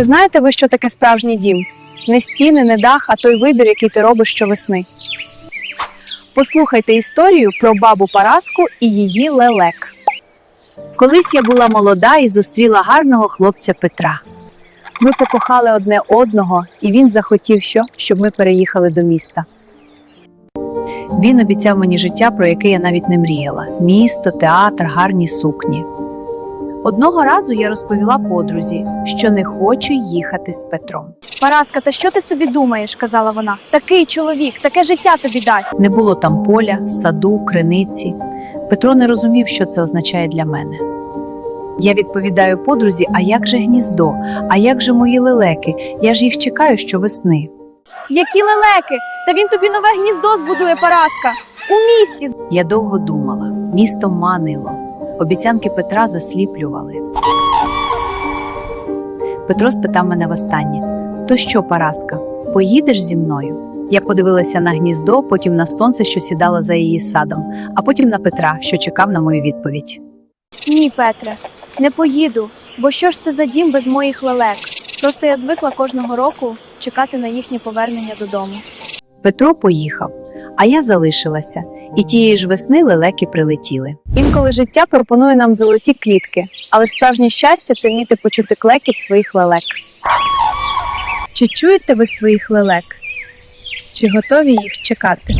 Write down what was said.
Чи знаєте ви, що таке справжній дім? Не стіни, не дах, а той вибір, який ти робиш щовесни. Послухайте історію про бабу Параску і її лелек. Колись я була молода і зустріла гарного хлопця Петра. Ми покохали одне одного, і він захотів, що, щоб ми переїхали до міста. Він обіцяв мені життя, про яке я навіть не мріяла: місто, театр, гарні сукні. Одного разу я розповіла подрузі, що не хочу їхати з Петром. Параска, та що ти собі думаєш? казала вона. Такий чоловік, таке життя тобі дасть. Не було там поля, саду, криниці. Петро не розумів, що це означає для мене. Я відповідаю подрузі: а як же гніздо? А як же мої лелеки? Я ж їх чекаю щовесни. Які лелеки! Та він тобі нове гніздо збудує, Параска. У місті. Я довго думала, місто манило, обіцянки Петра засліплювали. Петро спитав мене востаннє: То що, Параска, поїдеш зі мною? Я подивилася на гніздо, потім на сонце, що сідало за її садом, а потім на Петра, що чекав на мою відповідь. Ні, Петре, не поїду. Бо що ж це за дім без моїх лелек? Просто я звикла кожного року чекати на їхнє повернення додому. Петро поїхав, а я залишилася, і тієї ж весни лелеки прилетіли. Інколи життя пропонує нам золоті клітки, але справжнє щастя це вміти почути клекіт своїх лелек. Чи чуєте ви своїх лелек? Чи готові їх чекати?